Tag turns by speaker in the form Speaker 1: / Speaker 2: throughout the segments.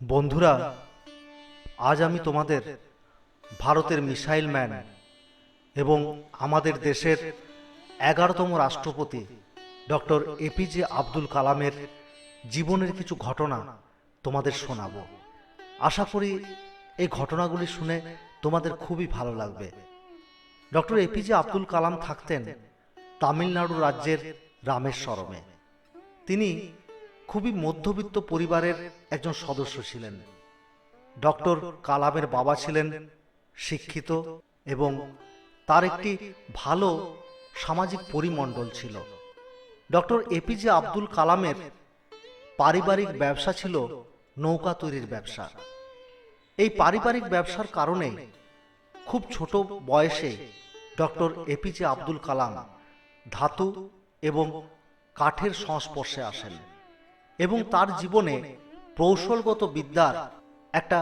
Speaker 1: বন্ধুরা, আজ আমি তোমাদের ভারতের মিসাইল ম্যান এবং আমাদের দেশের এগারোতম রাষ্ট্রপতি ডক্টর এপিজে আব্দুল কালামের জীবনের কিছু ঘটনা তোমাদের শোনাবো। আশা করি এই ঘটনাগুলি শুনে তোমাদের খুবই ভালো লাগবে। ডক্টর এপিজে আব্দুল কালাম থাকতেন তামিলনাড়ু রাজ্যের রামেশ্বরমে। তিনি খুবই মধ্যবিত্ত পরিবারের একজন সদস্য ছিলেন। ডক্টর কালামের বাবা ছিলেন, শিক্ষিত এবং তার একটি ভালো সামাজিক পরিমণ্ডল ছিল। ডক্টর এপিজে আব্দুল কালামের পারিবারিক ব্যবসা ছিল নৌকা তৈরির ব্যবসা। এই পারিবারিক ব্যবসার কারণে খুব ছোট বয়সে ডক্টর এপিজে আব্দুল কালাম ধাতু এবং কাঠের সংস্পর্শে আসেন। এবং তার জীবনে কৌশলগত বিদ্যার একটা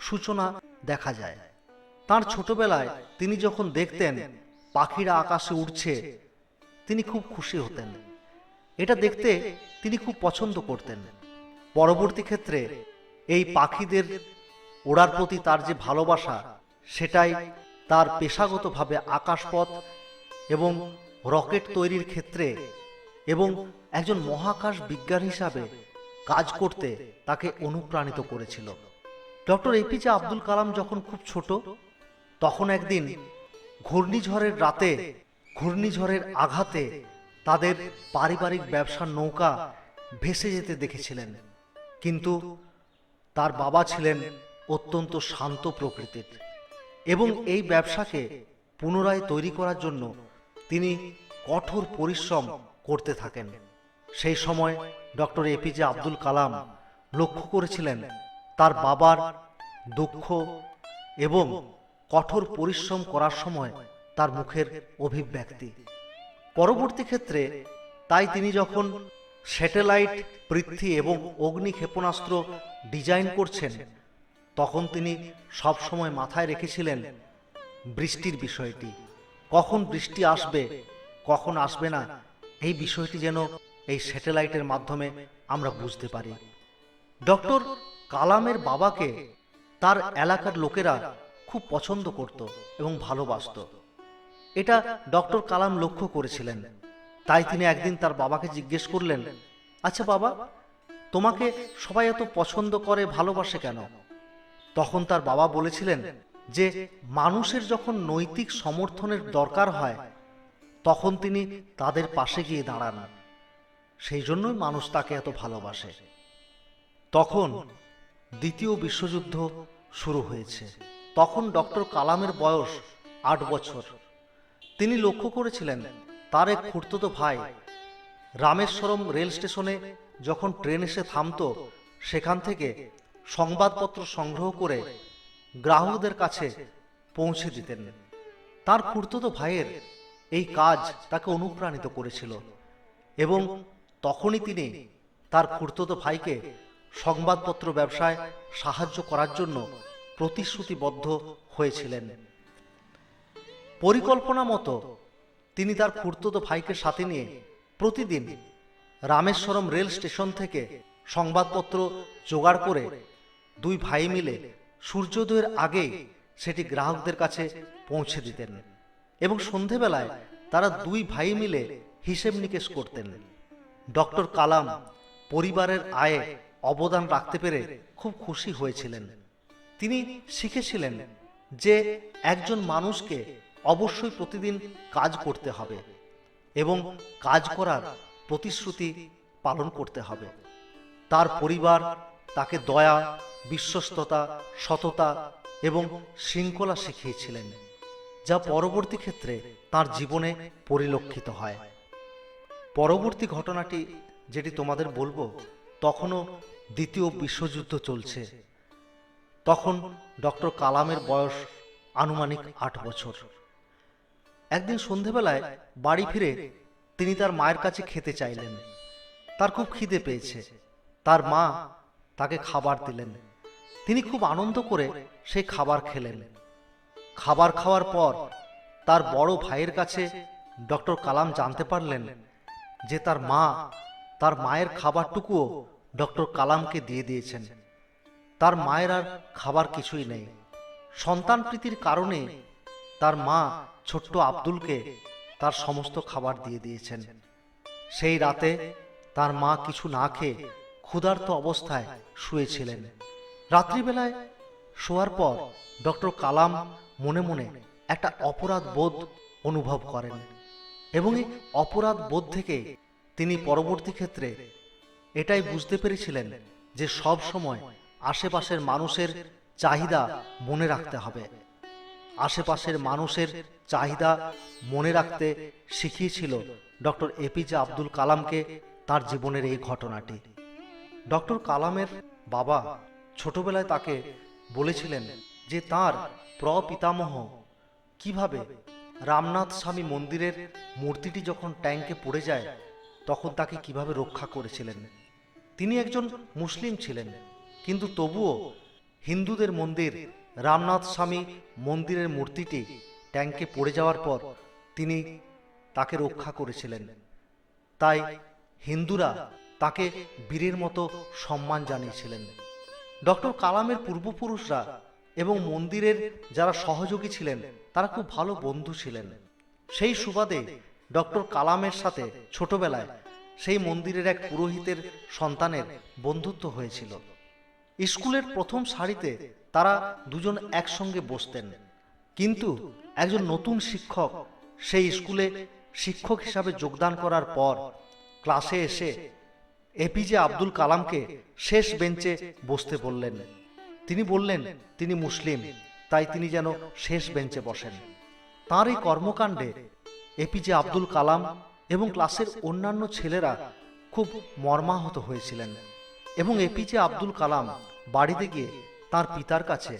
Speaker 1: সূচনা দেখা যায়। তার ছোটবেলায় তিনি যখন দেখতেন পাখিরা আকাশে উড়ছে, তিনি খুব খুশি হতেন। এটা দেখতে তিনি খুব পছন্দ করতেন। পরবর্তী ক্ষেত্রে এই পাখিদের ওড়ার প্রতি তার যে ভালোবাসা, সেটাই তার পেশাগতভাবে আকাশপথ এবং রকেট তৈরির ক্ষেত্রে এবং একজন মহাকাশ বিজ্ঞান হিসাবে কাজ করতে তাকে অনুপ্রাণিত করেছিল। ডক্টর এপিজে আব্দুল কালাম যখন খুব ছোট, তখন একদিন ঘূর্ণিঝড়ের রাতে, ঘূর্ণিঝড়ের আঘাতে তাদের পারিবারিক ব্যবসার নৌকা ভেসে যেতে দেখেছিলেন। কিন্তু তার বাবা ছিলেন অত্যন্ত শান্ত প্রকৃতির এবং এই ব্যবসাকে পুনরায় তৈরি করার জন্য তিনি কঠোর পরিশ্রম করতে থাকেন। সেই সময় ডক্টর এপিজে আব্দুল কালাম লক্ষ্য করেছিলেন তার বাবার দুঃখ এবং কঠোর পরিশ্রম করার সময় তার মুখের অভিব্যক্তি। পরবর্তী ক্ষেত্রে তাই তিনি যখন স্যাটেলাইট, পৃথ্বী এবং অগ্নি ক্ষেপণাস্ত্র ডিজাইন করছেন, তখন তিনি সব সময় মাথায় রেখেছিলেন বৃষ্টির বিষয়টি। কখন বৃষ্টি আসবে, কখন আসবে না এই বিষয়টি যেন এই স্যাটেলাইটের মাধ্যমে আমরা বুঝতে পারি। ডক্টর কালামের বাবাকে তার এলাকার লোকেরা খুব পছন্দ করত এবং ভালোবাসত। এটা ডক্টর কালাম লক্ষ্য করেছিলেন। তাই তিনি একদিন তার বাবাকে জিজ্ঞেস করলেন আচ্ছা বাবা, তোমাকে সবাই এত পছন্দ করে, ভালোবাসে কেন? তখন তার বাবা বলেছিলেন যে, মানুষের যখন নৈতিক সমর্থনের দরকার হয় তখন তিনি তাদের পাশে গিয়ে দাঁড়ান। সেই জন্যই মানুষ তাকে এত ভালোবাসে। তখন দ্বিতীয় বিশ্বযুদ্ধ শুরু হয়েছে। তখন ডক্টর কালামের বয়স আট বছর। তিনি লক্ষ্য করেছিলেন, তার এক খুঁড়তো ভাই রামেশ্বরম রেল স্টেশনে যখন ট্রেন এসে থামতো, সেখান থেকে সংবাদপত্র সংগ্রহ করে গ্রাহকদের কাছে পৌঁছে দিতেন। তার খুঁড়তো ভাইয়ের এই কাজ তাকে অনুপ্রাণিত করেছিল। এবং তখনই তিনি তার খুঁড়তো ভাইকে সংবাদপত্র ব্যবসায় সাহায্য করার জন্য প্রতিশ্রুতিবদ্ধ হয়েছিলেন। পরিকল্পনা মতো তিনি তার খুঁড়তো ভাইকে সাথে নিয়ে প্রতিদিন রামেশ্বরম রেল স্টেশন থেকে সংবাদপত্র জোগাড় করে দুই ভাই মিলে সূর্যোদয়ের আগে সেটি গ্রাহকদের কাছে পৌঁছে দিতেন। এবং সন্ধেবেলায় তারা দুই ভাই মিলে হিসেব নিকেশ করতেন। ডক্টর কালাম পরিবারের আয়ে অবদান রাখতে পেরে খুব খুশি হয়েছিলেন। তিনি শিখেছিলেন যে একজন মানুষকে অবশ্যই প্রতিদিন কাজ করতে হবে এবং কাজ করার প্রতিশ্রুতি পালন করতে হবে। তার পরিবার তাকে দয়া, বিশ্বস্ততা, সততা এবং শৃঙ্খলা শিখিয়েছিলেন। যা পরবর্তী ক্ষেত্রে তার জীবনে পরিলক্ষিত হয়। পরবর্তী ঘটনাটি যেটি তোমাদের বলব, তখনও দ্বিতীয় বিশ্বযুদ্ধ চলছে। তখন ডক্টর কালামের বয়স আনুমানিক আট বছর। একদিন সন্ধেবেলায় বাড়ি ফিরে তিনি তার মায়ের কাছে খেতে চাইলেন। তার খুব খিদে পেয়েছে। তার মা তাকে খাবার দিলেন। তিনি খুব আনন্দ করে সেই খাবার খেলেন। খাবার খাওয়ার পর তার বড় ভাইয়ের কাছে ডক্টর কালাম জানতে পারলেন যে তার মা তার মায়ের খাবারটুকুও ডক্টর কালামকে দিয়ে দিয়েছেন। তার মায়ের আর খাবার কিছুই নেই। সন্তান প্রীতির কারণে তার মা ছোট্ট আব্দুলকে তার সমস্ত খাবার দিয়ে দিয়েছেন। সেই রাতে তার মা কিছু না খেয়ে ক্ষুধার্ত অবস্থায় শুয়েছিলেন। রাত্রিবেলায় শোয়ার পর ডক্টর কালাম মনে মনে একটা অপরাধ বোধ অনুভব করেন। এবং এই অপরাধ বোধ থেকে তিনি পরবর্তী ক্ষেত্রে এটাই বুঝতে পেরেছিলেন যে সব সময় আশেপাশের মানুষের চাহিদা মনে রাখতে হবে। আশেপাশের মানুষের চাহিদা মনে রাখতে শিখিয়েছিল doctor A P J Abdul কালামকে তার জীবনের এই ঘটনাটি। ডক্টর কালামের বাবা ছোটবেলায় তাকে বলেছিলেন যে তার প্রপিতামহ। কীভাবে? রামনাথ স্বামী মন্দিরের মূর্তিটি যখন ট্যাঙ্কে পড়ে যায়, তখন তাকে কীভাবে রক্ষা করেছিলেন? তিনি একজন মুসলিম ছিলেন, কিন্তু তবুও হিন্দুদের মন্দির, রামনাথ স্বামী মন্দিরের মূর্তিটি ট্যাঙ্কে পড়ে যাওয়ার পর তিনি তাকে রক্ষা করেছিলেন। তাই হিন্দুরা তাকে বীরের মতো সম্মান জানিয়েছিলেন। ডক্টর কালামের পূর্বপুরুষরা এবং মন্দিরের যারা সহযোগী ছিলেন, তারা খুব ভালো বন্ধু ছিলেন। সেই সুবাদে ডক্টর কালামের সাথে ছোটবেলায় সেই মন্দিরের এক পুরোহিতের সন্তানের বন্ধুত্ব হয়েছিল। স্কুলের প্রথম সারিতে তারা দুজন একসঙ্গে বসতেন। কিন্তু একজন নতুন শিক্ষক সেই স্কুলে শিক্ষক হিসাবে যোগদান করার পর ক্লাসে এসে এপিজে আব্দুল কালামকে শেষ বেঞ্চে বসতে বললেন। তিনি বললেন, তিনি মুসলিম, তাই তিনি যেন শেষ বেঞ্চে বসেন। তার এই কর্মকাণ্ডে এপিজে আব্দুল কালাম এবং ক্লাসের অন্যান্য ছেলেরা খুব মর্মাহত হয়েছিলেন এবং এপিজে আব্দুল কালাম বাড়িতে গিয়ে তার পিতার কাছে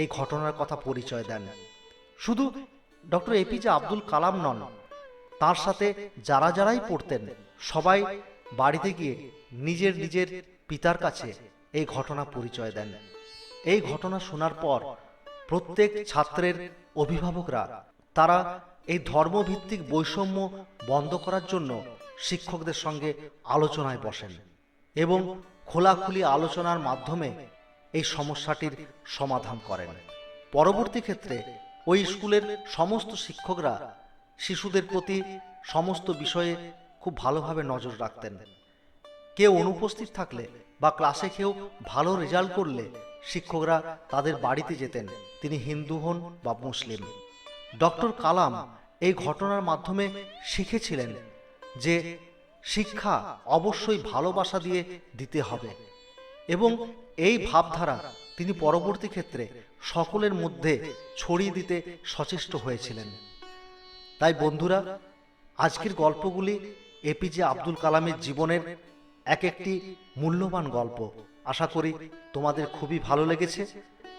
Speaker 1: এই ঘটনার কথা পরিচয় দেন। শুধু ডক্টর এপিজে আব্দুল কালাম নন, তার সাথে যারা যারাই পড়তেন, সবাই বাড়িতে গিয়ে নিজের নিজের পিতার কাছে এই ঘটনা পরিচয় দেন। এই ঘটনা শোনার পর প্রত্যেক ছাত্রের অভিভাবকরা, তারা এই ধর্মভিত্তিক বৈষম্য বন্ধ করার জন্য শিক্ষকদের সঙ্গে আলোচনায় বসেন এবং খোলাখুলি আলোচনার মাধ্যমে এই সমস্যাটির সমাধান করেন। পরবর্তী ক্ষেত্রে ওই স্কুলের সমস্ত শিক্ষকরা শিশুদের প্রতি সমস্ত বিষয়ে খুব ভালোভাবে নজর রাখতেন। কেউ অনুপস্থিত থাকলে বা ক্লাসে কেউ ভালো রেজাল্ট করলে শিক্ষকরা তাদের বাড়িতে যেতেন। তিনি হিন্দু হন বা মুসলিম। ডক্টর কালাম এই ঘটনার মাধ্যমে শিখেছিলেন যে শিক্ষা অবশ্যই ভালোবাসা দিয়ে দিতে হবে এবং এই ভাবধারা তিনি পরবর্তী ক্ষেত্রে সকলের মধ্যে ছড়িয়ে দিতে সচেষ্ট হয়েছিলেন। তাই বন্ধুরা, আজকের গল্পগুলি এপিজে আব্দুল কালামের জীবনের এক একটি মূল্যবান গল্প। আশা করি তোমাদের খুবই ভালো লেগেছে।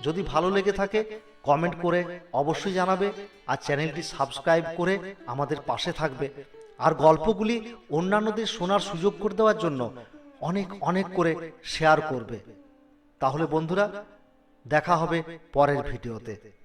Speaker 1: যদি ভালো লেগে থাকে কমেন্ট করে অবশ্যই জানাবে আর চ্যানেলটি সাবস্ক্রাইব করে আমাদের পাশে থাকবে। আর গল্পগুলি অন্যান্যদের শোনার সুযোগ করে দেওয়ার জন্য অনেক অনেক করে শেয়ার করবে। তাহলে বন্ধুরা, দেখা হবে পরের ভিডিওতে।